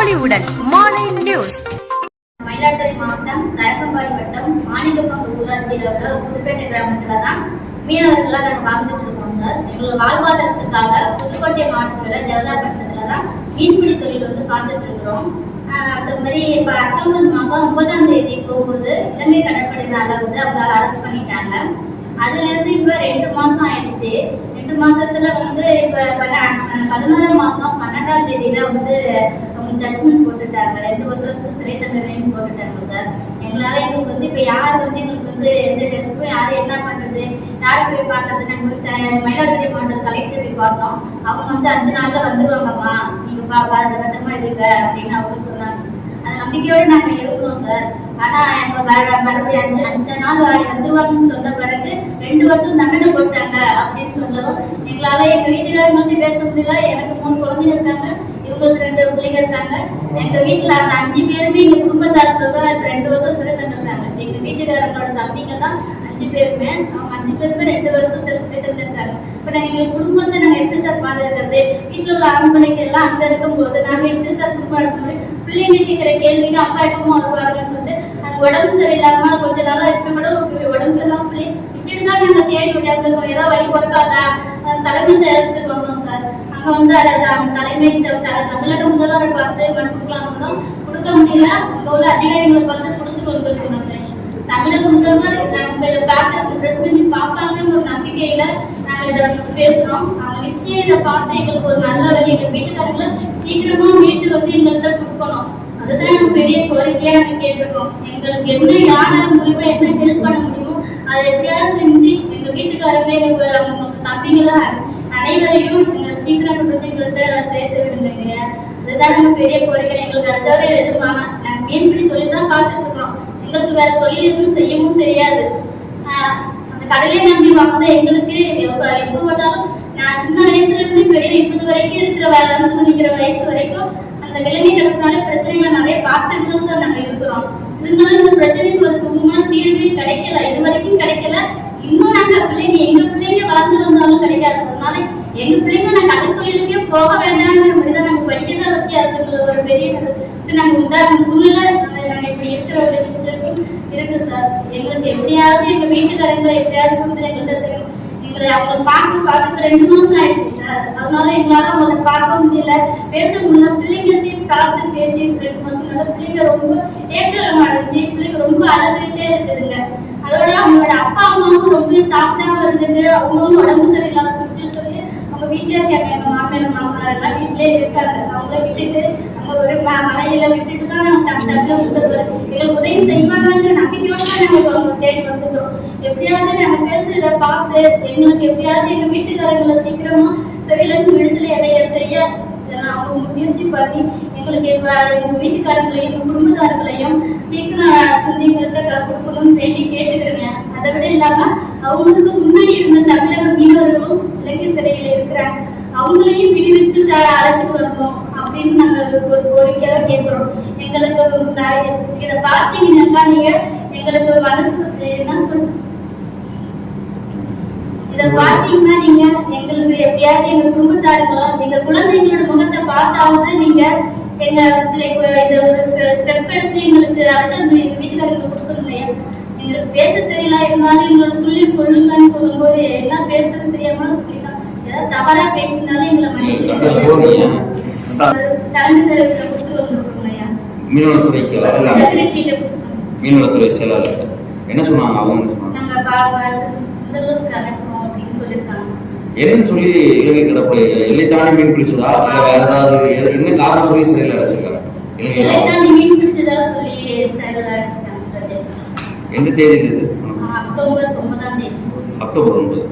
ஒளிவுடன் மாலை நியூஸ். மயிலாடுதுறை மாவட்டம் தரங்கம்பாடி வட்டம் மாணிக்கப்பங்க ஊராட்சியில் உள்ள புதுப்பேட்டை கிராமத்துல தான் மீனவர்களாக நாங்கள் வாழ்ந்துட்டு இருக்கோம் சார். எங்களோட வாழ்வாதாரத்துக்காக புதுக்கோட்டை மாவட்டத்தில் ஜெகதாப்பட்டினத்துல தான் மீன்பிடி தொழில் வந்து பார்த்துட்டு இருக்கிறோம். ஆஹ் அந்த மாதிரி இப்போ அக்டோபர் மாதம் ஒன்பதாம் தேதி போகும்போது இலங்கை கடற்படையினால வந்து அவங்களால அரெஸ்ட் பண்ணிட்டாங்க. அதுல இருந்து இப்ப ரெண்டு மாசம் ஆயிடுச்சு. ரெண்டு மாசத்துல வந்து இப்ப பதினாறாம் மாசம் பன்னெண்டாம் தேதி தான் வந்து ஜட்மெண்ட் போட்டுட்டாங்க ரெண்டு வருஷம் சிறை போட்டுட்டாங்க சார் எங்களால எங்களுக்கு வந்து இப்ப யார் வந்து எங்களுக்கு வந்து எந்த ஹெல்ப்பும் யாரு என்ன பண்றது யாருக்கு போய் பாக்குறது நாங்க மயிலாடுதுறை மாவட்டம் கலெக்டர் போய் பார்த்தோம். அவங்க வந்து அஞ்சு நாள்ல வந்துருவாங்கம்மா. நீங்க பா பா- பத்திரமா இருக்க அப்படின்னு அவங்க சொன்னாங்க. அந்த நம்பிக்கையோட நாங்க இருந்தோம் சார் ஆனா இப்ப வர மறுபடியும் அஞ்சு அஞ்சு நாள் ஆகி வந்துருவாங்கன்னு சொன்ன பிறகு ரெண்டு வருஷம் தண்டனை போட்டாங்க அப்படின்னு சொல்லவும் எங்களால எங்க வீட்டுக்காரங்க வந்து பேச முடியல. எனக்கு மூணு குழந்தைங்க இருக்காங்க. இவங்களுக்கு ரெண்டு இருக்காங்க எங்க வீட்டுல அந்த அஞ்சு பேருமே எங்க குடும்பத்தாரத்துல தான் ரெண்டு வருஷம் சிறை தண்டிருக்காங்க எங்க வீட்டுக்காரங்களோட தம்பிங்க தான் அஞ்சு பேருமே. அவங்க அஞ்சு பேருமே ரெண்டு வருஷம் சிறை தண்டிருக்காங்க இப்ப நாங்க எங்க குடும்பத்தை நாங்க எப்படி சார் பாதுகாக்கிறது? வீட்டுல உள்ள அரண்மனைக்கு எல்லாம் அங்க இருக்கும்போது நாங்க எப்படி சார் குடும்பம் நடத்த முடியும்? பிள்ளைங்க கேட்கிற கேள்விக்கு அப்பா எப்பமா வருவாங்கன்னு வந்து நாங்க உடம்பு சரியில்லாம கொஞ்ச நாளா இப்ப கூட உடம்பு சரியில்லாம பிள்ளை விட்டுட்டு தான் நாங்க தேடி விட்டாங்க ஏதாவது வழி கொடுக்காதா? தலைமை கொண்டு அதை தலைமை செ- தமிழக முதல்வரை பார்த்து மனு கொடுக்கலாம் கொடுக்க முடியல. ஒரு அதிகாரிகளை பார்த்து கொடுத்து வந்துருக்கோம் தமிழக முதல்வர் நாங்கள் பார்த்து பிரஸ் பார்ப்பாங்கன்னு ஒரு நம்பிக்கையில நாங்கள் இதை பேசுறோம். அவங்க நிச்சயம் இதை பார்த்து எங்களுக்கு ஒரு நல்ல வழி எங்க வீட்டுக்காரங்களை சீக்கிரமா மீட்டு வந்து எங்கள்கிட்ட கொடுக்கணும். அதுதான் நாங்கள் பெரிய கோரிக்கையா நாங்க கேட்டிருக்கோம். எங்களுக்கு என்ன யாரால முடியுமோ என்ன ஹெல்ப் பண்ண முடியுமோ அதை எப்படியாவது செஞ்சு எங்க வீட்டுக்காரங்க எங்களுக்கு அவங்க அனைவரையும் சீக்கிரம் கொண்டு வந்து சேர்த்து விடுங்க இதுதான் நம்ம பெரிய கோரிக்கை எங்களுக்கு அதை தவிர எதுவும் வேணாம் நாங்க மீன்பிடி தொழில் தான் பார்த்துட்டு இருக்கோம் எங்களுக்கு வேற தொழில் எதுவும் செய்யவும் தெரியாது அந்த கடலை நம்பி வந்த எங்களுக்கு எப்ப பார்த்தாலும் நான் சின்ன வயசுல இருந்து பெரிய இப்போது வரைக்கும் இருக்கிற வ- வந்து நிக்கிற வயசு வரைக்கும் அந்த விலங்கை கிடப்பினால பிரச்சனைகள் நிறைய பார்த்துட்டு தான் சார் நாங்கள் இருக்கிறோம் இருந்தாலும் இந்த பிரச்சனைக்கு ஒரு சுகமான தீர்வே கிடைக்கல இது வரைக்கும் கிடைக்கல இன்னும் நாங்கள் பிள்ளைங்க எங்க பிள்ளைங்க வளர்ந்து வந்தாலும் கிடைக்காது அதனால எங்க பிள்ளைங்க தொழிலுக்கே போக வேண்டாம்ங்கிற மாதிரி தான் நாங்க படிக்க தான் வச்சு அதுக்கு ஒரு பெரிய இது நாங்க உண்டாகும் சூழ்நிலை நாங்க இப்படி இருக்கிற இருக்கு சார் எங்களுக்கு எப்படியாவது எங்க வீட்டுக்காரங்களை எப்படியாவது கொடுத்து எங்கள்கிட்ட செய்யணும். எங்களை அவங்களை பார்க்க பார்த்து ரெண்டு மாசம் ஆயிடுச்சு சார் அதனால எங்களால அவங்களை பார்க்க முடியல. பேச முடியல. பிள்ளைங்கள்ட்டையும் பார்த்து பேசி ரெண்டு மாசம் பிள்ளைங்க ரொம்ப ஏக்கம் அடைஞ்சு பிள்ளைங்க ரொம்ப அழுதுகிட்டே இருக்குதுங்க. அதோட அவங்களோட அப்பா அம்மாவும் ரொம்ப சாப்பிடாம இருந்துட்டு அவங்களும் உடம்பு சரியில்லாம சொல்லி அவங்க வீட்டுல இருக்காங்க எங்கள் மாமியார் மாமனார் எல்லாம் வீட்லயே இருக்காங்க. அவங்கள விட்டுட்டு நம்ம ஒரு மலையில விட்டுட்டு தான் நாங்கள் சாப்பிட்டாங்க எங்களுக்கு உதவி செய்வாங்கன்ற நம்பிக்கையோட தான் நாங்க அவங்க தேடி வந்துட்டோம் எப்படியாவது நாங்க பேசுறத பார்த்து எங்களுக்கு எப்படியாவது எங்க வீட்டுக்காரங்களை சீக்கிரமா சரியிலிருந்து விடுதலை அடைய செய்ய அவங்க முயற்சி பண்ணி எங்களுக்கு இப்ப எங்க வீட்டுக்காரங்களையும் எங்கள் குடும்பத்தாரங்களையும் சீக்கிரம் சொந்தீங்கள்ட்ட கொடுக்கணும்னு வேண்டி கேட்டுக்கிறேங்க. அதை விட இல்லாம அவங்களுக்கு முன்னாடி இருந்த தமிழக மீனவர்களும் இலங்கை சிறையில் இருக்கிற அவங்களையும் விடுவித்து அழைச்சிட்டு வரணும் அப்படின்னு நாங்க ஒரு கோரிக்கையாக கேட்கிறோம் எங்களுக்கு ந- இதை பார்த்தீங்கன்னாக்கா நீங்க எங்களுக்கு மனசு என்ன சொல்றது இத பாத்தீங்கன்னா நீங்க எங்களுக்கு எப்படியாவது எங்க குடும்பத்தாருங்களோ எங்க குழந்தைங்களோட முகத்தை பார்த்தாவது நீங்க எங்க பிள்ளைக்கு இத ஒரு ஸ்டெப் எடுத்து எங்களுக்கு அழைச்சிட்டு எங்க வீட்டுக்காரங்களுக்கு கொடுத்துருங்க எங்களுக்கு பேச தெரியல இருந்தாலும் எங்களோட சொல்லி சொல்லுங்கன்னு சொல்லும்போது என்ன பேசுறது தெரியாம சொல்லி தவறா பேசினாலும் எங்களை தலைமை மீனவத்துறைக்கு மீனவத்துறை செயலாளர். என்ன சொன்னாங்க அவங்க என்னன்னு சொல்லி இலங்கை கடற்படை எல்லை தாண்டி மீன் பிடிச்சதா? இல்ல வேற ஏதாவது என்ன காரணம் சொல்லி சிறையில் அடைச்சிருக்காங்க. எந்த தேதியில் இது? அக்டோபர் ஒன்பது.